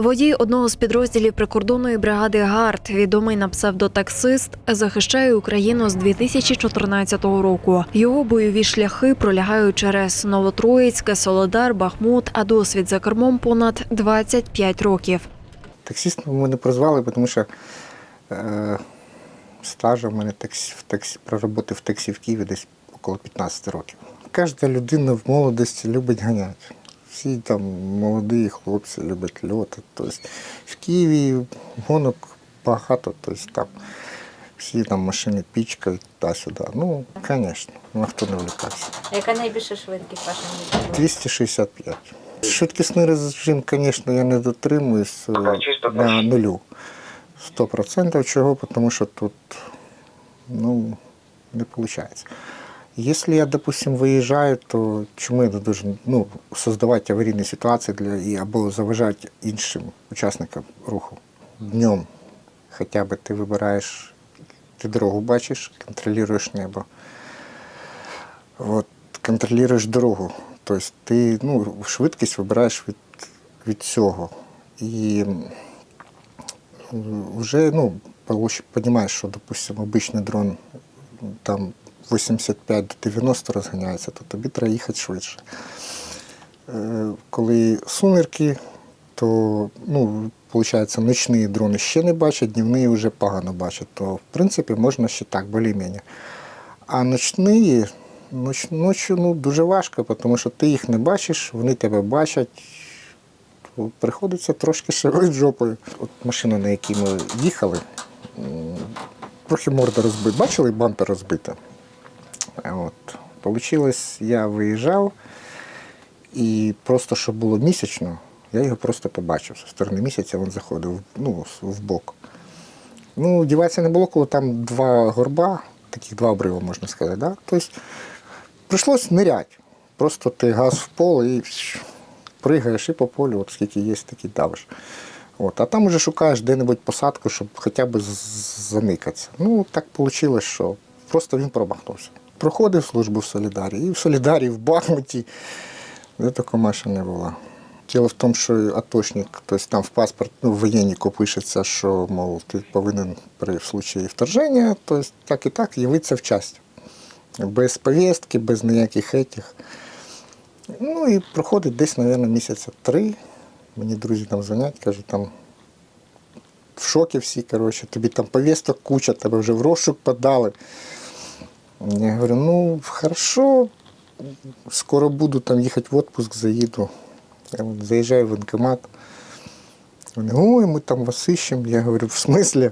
Водій одного з підрозділів прикордонної бригади ГАРД, відомий на псевдотаксист, захищає Україну з 2014 року. Його бойові шляхи пролягають через Новотроїцьке, Солодар, Бахмут, а досвід за кермом понад 25 років. Таксістом мене прозвали, тому що е, стажу в мене таксі, в таксі, пророботи в таксі в Києві десь около 15 років. Кожна людина в молодості любить ганяти. Всі там молоді хлопці люблять льоти. Тобто в Києві гонок багато, тобто там всі там машини пічкають. Ну, звісно, ну, а хто не влюкався. Яка найбільша швидкість ваша місця? 265. Швидкісний режим, звісно, я не дотримуюсь е, на нулю. 100%. Чого? Тому що тут ну, не виходить. Якщо я, допустим, виїжджаю, то чому я не должен ну, создавати аварійні ситуації для, і, або заважати іншим учасникам руху днем. Хоча б ти вибираєш, ти дорогу бачиш, контролюєш небо. От, контролюєш дорогу. Тобто ти ну, швидкість вибираєш від, від цього. І вже ну, розумієш, що, допустимо, обичний дрон там 85 до 90 розганяється, то тобі треба їхати швидше. Е, Коли сумерки, то ну, виходить, ночні дрони ще не бачать, днівні вже погано бачать. То в принципі можна ще так, більш-менш. А ночні, ноч, ночі ну, дуже важко, тому що ти їх не бачиш, вони тебе бачать. Приходиться трошки шевелити жопою. От машина, на якій ми їхали, трохи морда розбита. Бачили, бампер розбита. От. Получилось, я виїжджав, і просто щоб було місячно, я його просто побачив. Зі сторони місяця він заходив ну, в бок. Ну, діватися не було, коли там два горба, таких два обриви, можна сказати. Да? Тобто прийшлось ниряти. Просто ти газ в пол і пригаєш і по полю, от скільки є, такі давиш. От. А там вже шукаєш де-небудь посадку, щоб хоча б з- заникатися. Ну, так вийшло, що просто він промахнувся. Проходив службу в Солідарі. І в Солідарі, і в Бахмуті. Де така машина не була. Діло в тому, що атошник, тобто там в паспорт, ну, в воєннику пишеться, що, мов, ти повинен при случаї вторження, тобто так і так явитися в часть. Без повістки, без ніяких етих. Ну і проходить десь, мабуть, місяця три. Мені друзі там дзвонять, кажуть, там в шокі всі, коротше, тобі там повісток куча, тебе вже в розшук подали. Я говорю, ну, хорошо, скоро буду там їхати в отпуск, заїду. Я заїжджаю в воєнкомат. Вони, ой, ми там вас ищемо. Я говорю, в смислі?